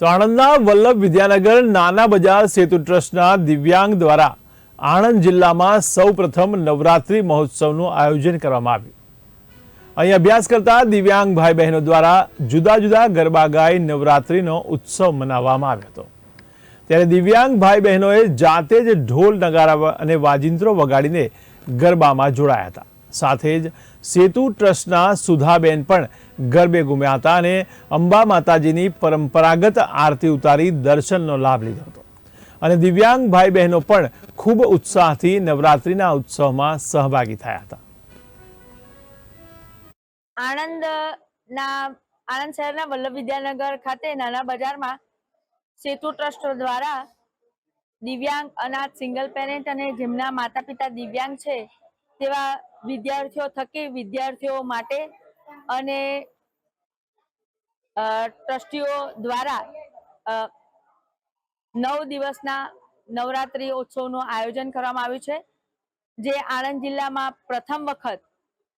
તો આણંદના વલ્લભ વિદ્યાનગર નાના બજાર સેતુ ટ્રસ્ટના દિવ્યાંગ દ્વારા આણંદ જિલ્લામાં સૌ પ્રથમ નવરાત્રિ મહોત્સવનું આયોજન કરવામાં આવ્યું. અહીં અભ્યાસ કરતા દિવ્યાંગ ભાઈ બહેનો દ્વારા જુદા જુદા ગરબા ગાઈ નવરાત્રિનો ઉત્સવ મનાવવામાં આવ્યો હતો. ત્યારે દિવ્યાંગ ભાઈ બહેનોએ જાતે જ ઢોલ, નગારા અને વાજિંત્રો વગાડીને ગરબામાં જોડાયા હતા. સાથે જ સેતુ ટ્રસ્ટના સુધાબેન પણ ગરબે ગુમ્યા હતા અને અંબા માતાજીની પરંપરાગત આરતી ઉતારી દર્શનનો લાભ લીધો હતો. અને દિવ્યાંગ ભાઈ બહેનો પણ ખૂબ ઉત્સાહથી નવરાત્રિના ઉત્સવમાં સહભાગી થયા હતા. આણંદ ના આણંદ શહેરના વલ્લભ વિદ્યાનગર ખાતે નાના બજારમાં સેતુ ટ્રસ્ટ દ્વારા દિવ્યાંગ અનાથ સિંગલ પેરેન્ટ અને જેમના માતા પિતા દિવ્યાંગ છે તેવા વિદ્યાર્થીઓ થકી વિદ્યાર્થીઓ માટે અને ટ્રસ્ટીઓ દ્વારા નવ દિવસના નવરાત્રી ઉત્સવનું આયોજન કરવામાં આવ્યું છે, જે આણંદ જિલ્લામાં પ્રથમ વખત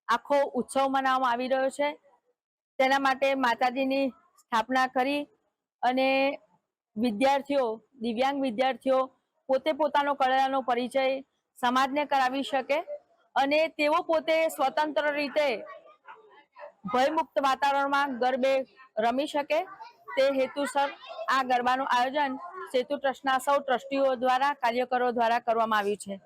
આખો ઉત્સવ મનાવવામાં આવી રહ્યો છે. તેના માટે માતાજીની સ્થાપના કરી અને વિદ્યાર્થીઓ, દિવ્યાંગ વિદ્યાર્થીઓ પોતે પોતાનો કળાનો પરિચય સમાજને કરાવી શકે અને તેઓ પોતે સ્વતંત્ર રીતે ભયમુક્ત વાતાવરણમાં ગરબે રમી શકે. તે હેતુસર આ ગરબાનું આયોજન સેતુ ટ્રસ્ટના સૌ ટ્રસ્ટીઓ દ્વારા કાર્યકરો દ્વારા કરવામાં આવ્યું છે.